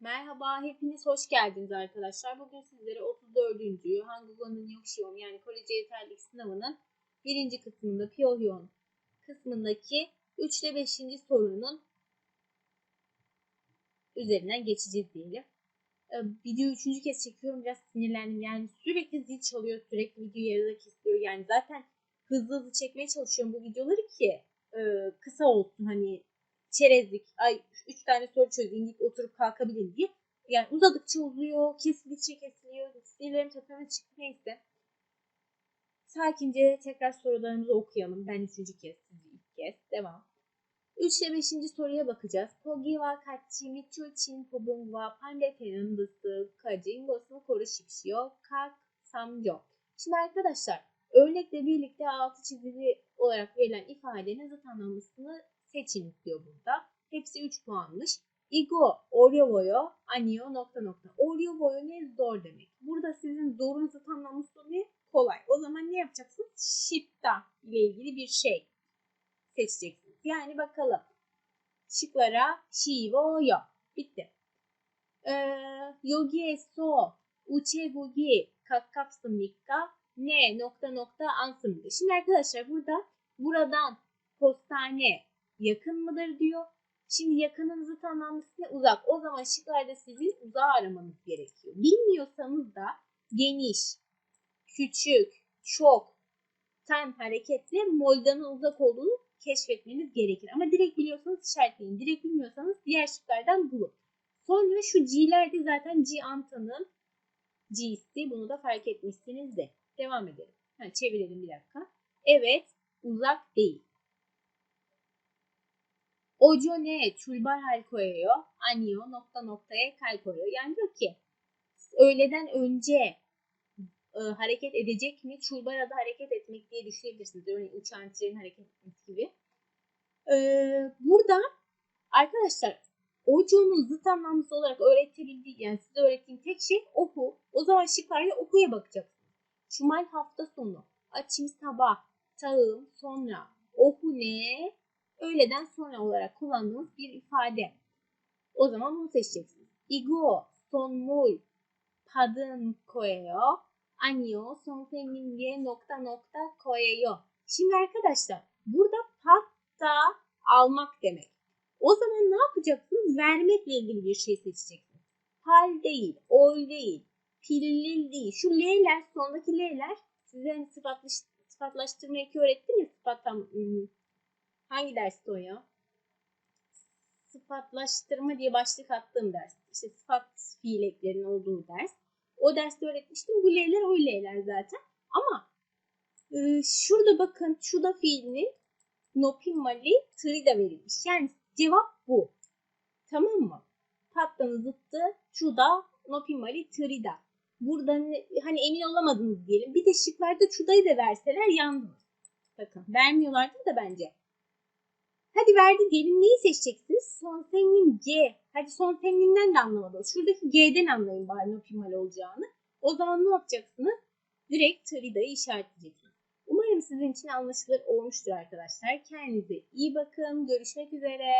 Merhaba, hepiniz hoş geldiniz arkadaşlar. Bugün sizlere 34. Hangugo'nun Yokshion yani Korece yeterlilik sınavının birinci kısmında Pyohyon kısmındaki 3 ile 5. sorunun üzerinden geçeceğiz diyelim. Ee, videoyu üçüncü kez çekiyorum. Biraz sinirlendim. Yani sürekli zil çalıyor. Sürekli video yarıda kesiyor. Yani zaten hızlı hızlı çekmeye çalışıyorum bu videoları ki e, kısa olsun. Hani çerezlik, ay üç tane soru çözeyim deyip oturup kalkabilin diye. Yani uzadıkça uzuyor, kesildikçe kesiliyor. Sinirlerim tepeme çıktı neyse. Sakince tekrar sorularımızı okuyalım. Ben üçüncü kez, siz ilk kez. Devam. 3 ile 5. soruya bakacağız. Pogi wa kachi michu chin pobung wa pandete'nin dısı kajin gosunu koru shipshio kak samjo. Şimdi arkadaşlar örnekle birlikte altı çizili olarak verilen ifadenin zıt anlamlısını seçin diyor burada. Hepsi 3 puanmış. Igo, oryovoyo, anio, nokta nokta. Oryovoyo ne? Zor demek. Burada sizin zorun zıt anlamlısı ne? Kolay. O zaman ne yapacaksınız? Shipta ile ilgili bir şey seçeceksiniz. Yani bakalım. Şıklara shivoyo. Bitti. Ee, yogi so, uchegugi, kakkapsımlikka, ne nokta nokta ansımdı. Şimdi arkadaşlar burada buradan postane yakın mıdır diyor. Şimdi yakının zıt anlamlısı ne? Uzak. O zaman şıklarda sizin uzağı aramanız gerekiyor. Bilmiyorsanız da geniş, küçük, çok, tam hareketle moldanın uzak olduğunu keşfetmeniz gerekir. Ama direkt biliyorsanız işaretleyin. Direkt bilmiyorsanız diğer şıklardan bulun. Sonra şu C'lerde zaten G Anta'nın G'si. Bunu da fark etmişsiniz de. Devam edelim. Ha, çevirelim bir dakika. Evet, uzak değil. Ojo ne çulbar hal koyuyor. Anio nokta noktaya kal koyuyor. Yani diyor ki öğleden önce e, hareket edecek mi? Çulbarada hareket etmek diye düşünebilirsiniz. Örneğin uçağın trenin hareket etmesi gibi. E, burada arkadaşlar Ojo'nun zıt anlamlısı olarak öğretebildiği yani size öğrettiğim tek şey oku. O zaman şıklarla okuya bakacaksınız. Şumal hafta sonu. Açım sabah. Tağım sonra. Oku ne? öğleden sonra olarak kullandığımız bir ifade. O zaman bunu seçeceksiniz. Igo son muy padınkoeyo anio son feminge nokta nokta koeyo. Şimdi arkadaşlar burada patta almak demek. O zaman ne yapacaksınız? Vermekle ilgili bir şey seçeceksiniz. Hal değil, oy değil, pillil değil. Şu L'ler, sondaki L'ler size hani sıfatlaş, sıfatlaştırmayı öğrettim ya sıfattan Hangi dersti o ya? Sıfatlaştırma diye başlık attığım ders. İşte sıfat fiil eklerinin olduğu ders. O derste öğretmiştim. Bu L'ler o L'ler zaten. Ama e, şurada bakın şurada fiilinin nopimali trida verilmiş. Yani cevap bu. Tamam mı? Pattanın zıttı çuda nopimali trida. Burada hani emin olamadınız diyelim. Bir de şıklarda çudayı da verseler yandınız. Bakın vermiyorlardı da bence. Hadi verdi diyelim neyi seçeceksiniz? Son sengin G. Hadi son senginden de anlamadınız. Şuradaki G'den anlayın bari optimal olacağını. O zaman ne yapacaksınız? Direkt Trida'yı işaretleyeceksiniz. Umarım sizin için anlaşılır olmuştur arkadaşlar. Kendinize iyi bakın. Görüşmek üzere.